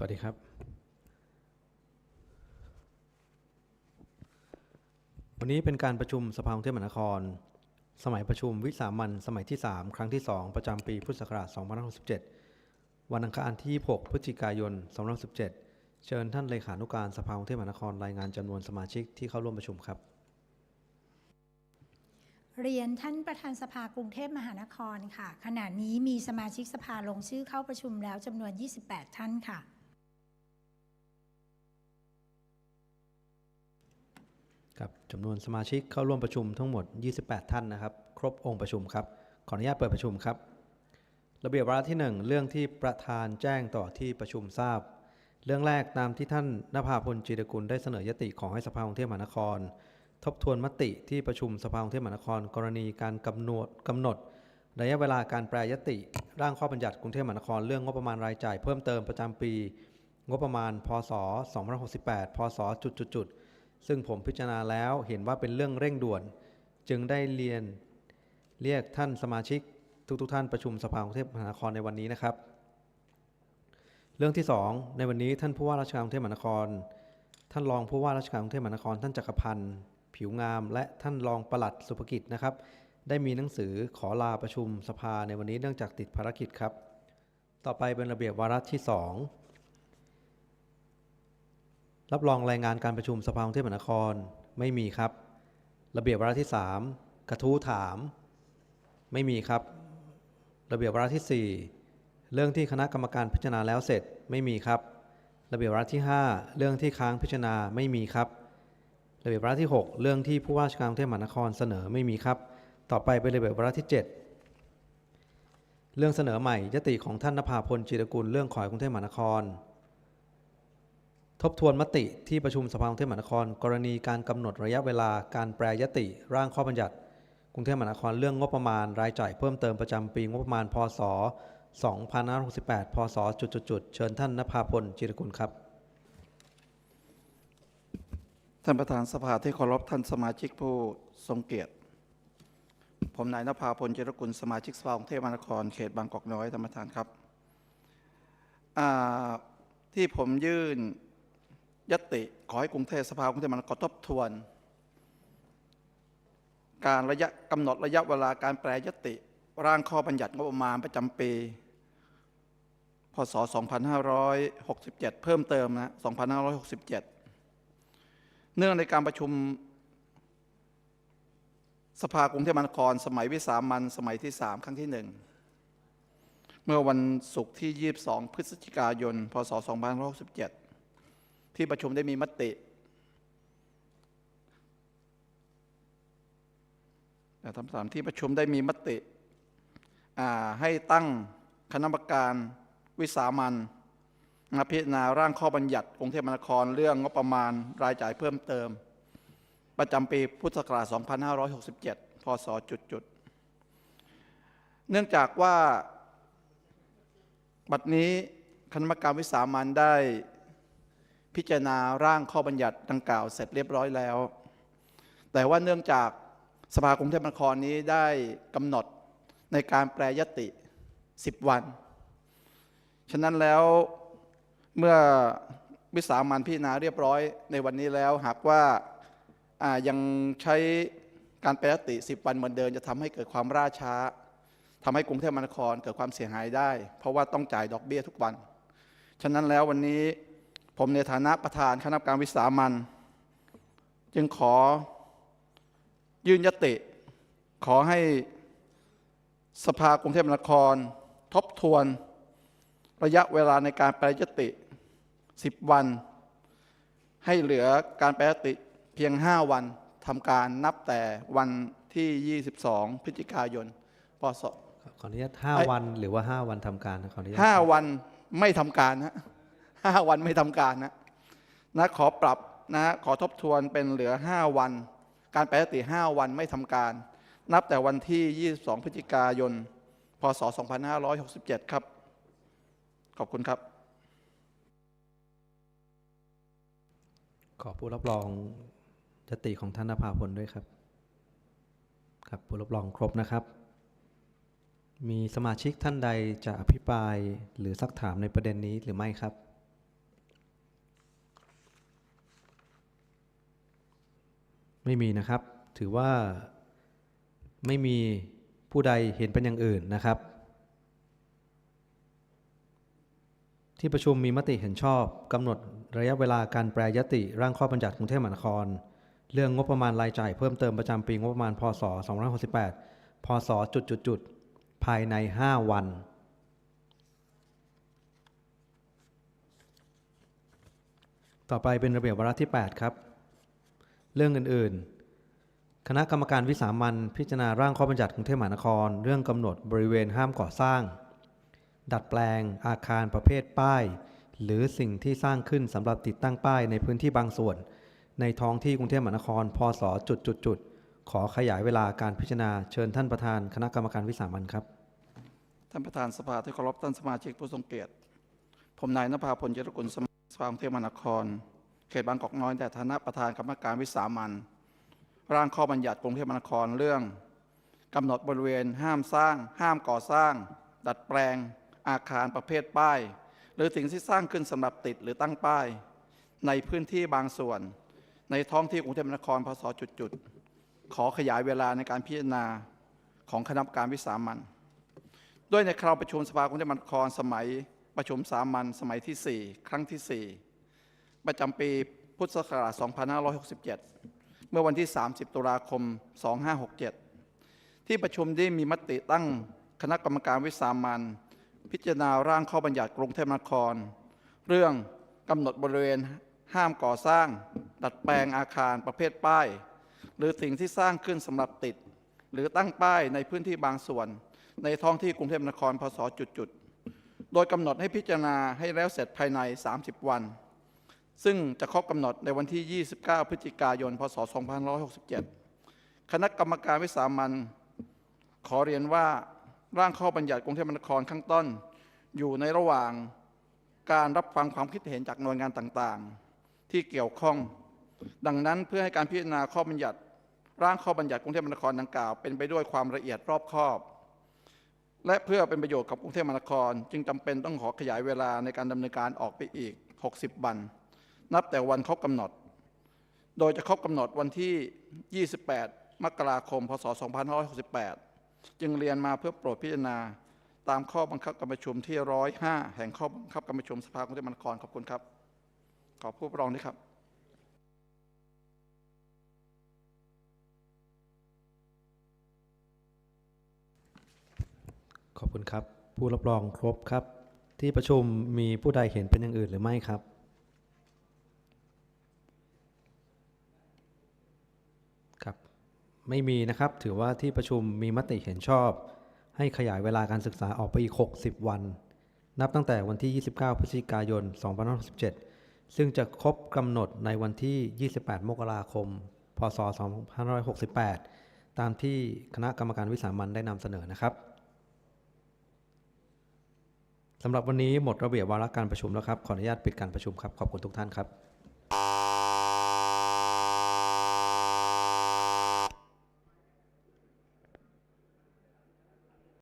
สวัสดีครับ วันนี้เป็นการประชุมสภากรุงเทพมหานคร สมัยประชุมวิสามันสมัยที่ 3 ครั้งที่ 2 ประจำปีพุทธศักราช2567 วันอังคารที่ 6 พฤศจิกายน2567 เชิญท่านเลขานุการสภากรุงเทพมหานครรายงานจำนวนสมาชิกที่เข้าร่วมประชุมครับ เรียนท่านประธานสภากรุงเทพมหานครค่ะ ขณะนี้มีสมาชิกสภาลงชื่อเข้าประชุมแล้วจำนวน 28 ท่านค่ะ ครับจำนวนสมาชิกเข้าร่วมประชุมทั้งหมด 28 ท่านนะครับ ครบองค์ประชุมครับ ขออนุญาตเปิดประชุมครับ ระเบียบวาระที่ 1 เรื่องที่ประธานแจ้งต่อที่ประชุมทราบ เรื่องแรกตามที่ท่านนภาพลจีรกุลได้เสนอยติของให้สภากรุงเทพมหานคร ทบทวนมติที่ประชุมสภากรุงเทพมหานคร กรณีการกำหนดกำหนด ระยะเวลาการแปรยติ ร่างข้อบัญญัติกรุงเทพมหานคร เรื่องงบประมาณรายจ่ายเพิ่มเติมประจำปี งบประมาณพศ2568พศจุดจุดจุด ซึ่งผมพิจารณาแล้วเห็นว่าเป็นเรื่องเร่งด่วน จึงได้เรียนเรียกท่านสมาชิกทุกๆทท่านประชุมสภากรุงเทพมหานครในวันนี้นะครับ เรื่องที่ 2 ในวันนี้ท่านผู้ว่าราชการกรุงเทพมหานคร ท่านรองผู้ว่าราชการกรุงเทพมหานคร ท่านจักรพันธ์ผิวงาม และท่านรองปลัดสุภกิจนะครับ ได้มีหนังสือขอลาประชุมสภาในวันนี้เนื่องจากติดภารกิจครับ ต่อไปเป็นระเบียบวาระที่ 2 รับรองรายงานการประชุมสภากรุงเทพมหานครไม่มีครับ ระเบียบวาระที่ 3 กระทู้ถาม ไม่มีครับ ระเบียบวาระที่ 4 เรื่องที่คณะกรรมการพิจารณาแล้วเสร็จไม่มีครับ ระเบียบวาระที่ 5 เรื่องที่ค้างพิจารณาไม่มีครับ ระเบียบวาระที่ 6 เรื่องที่ผู้ว่าราชการกรุงเทพมหานครเสนอไม่มีครับ ต่อไปเป็นระเบียบวาระที่ 7 เรื่องเสนอใหม่ยติของท่านนภาพลจีรกุลเรื่องขอให้กรุงเทพมหานคร ทบทวนมติที่ประชุมสภากรุงเทพมหานคร กรณีการกำหนดระยะเวลาการแปรยติร่างข้อบัญญัติ กรุงเทพมหานครเรื่องงบประมาณรายจ่ายเพิ่มเติมประจำปีงบประมาณพศ 2568 พศจุดๆๆเชิญท่านนภาพลจิรกุลครับ ท่านประธานสภาที่เคารพท่านสมาชิกผู้ทรงเกียรติ ผมนายนภาพลเจรกุลสมาชิกสภากรุงเทพมหานครเขตบางกอกน้อยท่านประธานครับที่ผมยื่น ยติขอให้กรุงเทพสภากรุงเทพมหานครทบทวน การระยะกำหนดระยะเวลาการแปรยติร่างข้อบัญญัติงบประมาณประจำปี พศ 2567 เพิ่มเติมนะ 2567 เนื่องในการประชุมสภากรุงเทพมหานคร สมัยวิสามันสมัยที่ 3 ครั้งที่หนึ่งเมื่อวันศุกร์ที่ 22 พฤศจิกายน พศ 2567 ที่ประชุมได้มีมติต่ท่าระธานที่ประชุมได้มีมติให้ตั้งคณะกรรมการวิสามันมาพิจารณาร่างข้อบัญญัติกรุงเทพมหานครเรื่องงบประมาณรายจ่ายเพิ่มเติม ประจำปีพุทธศักราช 2567 พศจุดจุดๆเนื่องจากว่าบัดนี้คณะกรรมการวิสามันได้ พิจารณาร่างข้อบัญญัติดังกล่าวเสร็จเรียบร้อยแล้ว แต่ว่าเนื่องจากสภากรุงเทพมหานครนี้ได้กำหนดในการแปรยติ 10 วัน ฉะนั้นแล้วเมื่อวิสามันพิจารณาเรียบร้อยในวันนี้แล้วหากว่าายังใช้การแปรยติ 10 วันเหมือนเดิมจะทำให้เกิดความล่าช้าทำให้กรุงเทพมหานครเกิดความเสียหายได้ เพราะว่าต้องจ่ายดอกเบี้ยทุกวัน ฉะนั้นแล้ววันนี้ ผมในฐานะประธานคณะกรรมการวิสามันจึงขอยื่นยติ ขอให้สภากรุงเทพมหานคร ทบทวนระยะเวลาในการแปรยติ 10 วัน ให้เหลือการแปรยติเพียง 5 วันทำการนับแต่วันที่ 22 พฤศจิกายน พศขออนุญาตไอ้5วันหรือว่า 5 วันทำการนะขออนุญาตห้าวันไม่ทำการนะ ห้าวันไม่ทำการนะนะขอปรับนะขอทบทวนเป็นเหลือ5วัน การแปรยติ5วันไม่ทำการ นับแต่วันที่ 22 พฤศจิกายน พศ 2567 ครับ ขอบคุณครับ ขอผู้รับรองยติของท่านนภาพลด้วยครับ ครับผู้รับรองครบนะครับ มีสมาชิกท่านใดจะอภิปรายหรือซักถามในประเด็นนี้หรือไม่ครับ ไม่มีนะครับ ถือว่าไม่มีผู้ใดเห็นเป็นอย่างอื่นนะครับ ที่ประชุมมีมติเห็นชอบกำหนดระยะเวลาการแปรยติร่างข้อบัญญัติกรุงเทพมหานคร เรื่องงบประมาณรายจ่ายเพิ่มเติมประจำปีงบประมาณพศ2568พศจุดจุดจุดภายใน 5 วัน ต่อไปเป็นระเบียบวาระที่ 8 ครับ เรื่องอื่นๆ คณะกรรมการวิสามันพิจารณาร่างข้อบัญญัติกรุงเทพมหานคร เรื่องกำหนดบริเวณห้ามก่อสร้าง ดัดแปลงอาคารประเภทป้าย หรือสิ่งที่สร้างขึ้นสำหรับติดตั้งป้ายในพื้นที่บางส่วน ในท้องที่กรุงเทพมหานคร พศจุดจุดจุดๆขอขยายเวลาการพิจารณาเชิญท่านประธานคณะกรรมการวิสามันครับ ท่านประธานสภาที่เคารพท่านสมาชิกผู้ทรงเกียรติ ผมนายนภาพลเจริญกุลสมาชิกสภากรุงเทพมหานคร เขตบางกอกน้อยแต่ฐานะประธานกรรมการวิสามันร่างข้อบัญญัติกรุงเทพมหานครเรื่องกำหนดบริเวณห้ามสร้าง ห้ามก่อสร้าง ดัดแปลง อาคารประเภทป้าย หรือสิ่งที่สร้างขึ้นสำหรับติดหรือตั้งป้าย ในพื้นที่บางส่วน ในท้องที่กรุงเทพมหานครพศจุดๆขอขยายเวลาในการพิจารณาของคณะกรรมการวิสามันด้วยในคราวประชุมสภากรุงเทพมหานครสมัยประชุมสามัญสมัยที่ 4 ครั้งที่ 4 ประจำปีพุทธศักราช 2567 เมื่อวันที่ 30 ตุลาคม 2567 ที่ประชุมได้มีมติตั้งคณะกรรมการวิสามัญพิจารณาร่างข้อบัญญัติกรุงเทพมหานคร เรื่องกำหนดบริเวณห้ามก่อสร้าง ดัดแปลงอาคารประเภทป้าย หรือสิ่งที่สร้างขึ้นสำหรับติด หรือตั้งป้ายในพื้นที่บางส่วน ในท้องที่กรุงเทพมหานครพศจุดๆโดยกำหนดให้พิจารณาให้แล้วเสร็จภายใน 30 วัน ซึ่งจะครบกำหนดในวันที่ 29 พฤศจิกายน พศ 2567 คณะกรรมการวิสามันขอเรียนว่าร่างข้อบัญญัติกรุงเทพมหานครข้างต้น อยู่ในระหว่างการรับฟังความคิดเห็นจากหน่วยงานต่างๆ ที่เกี่ยวข้อง ดังนั้นเพื่อให้การพิจารณาข้อบัญญัติ ร่างข้อบัญญัติกรุงเทพมหานครดังกล่าวเป็นไปด้วยความละเอียดรอบคอบ และเพื่อเป็นประโยชน์กับกรุงเทพมหานคร จึงจำเป็นต้องขอขยายเวลาในการดำเนินการออกไปอีก 60 วัน นับแต่วันครบกำหนด โดยจะครบกำหนดวันที่ 28 มกราคม พศ 2568 จึงเรียนมาเพื่อโปรดพิจารณา ตามข้อบังคับการประชุมที่ 105 แห่งข้อบังคับการประชุมสภากรุงเทพมหานครขอบคุณครับ ขอผู้รับรองด้วยครับขอบคุณครับ ผู้รับรองครบครับ ที่ประชุมมีผู้ใดเห็นเป็นอย่างอื่นหรือไม่ครับ ไม่มีนะครับ ถือว่าที่ประชุมมีมติเห็นชอบ ให้ขยายเวลาการศึกษาออกไปอีก 60 วัน นับตั้งแต่วันที่ 29 พฤศจิกายน 2567 ซึ่งจะครบกำหนดในวันที่ 28 มกราคม พศ 2568 ตามที่คณะกรรมการวิสามันได้นำเสนอนะครับสำหรับวันนี้หมดระเบียบวาระการประชุมแล้วครับ ขออนุญาตปิดการประชุมครับ ขอบคุณทุกท่านครับ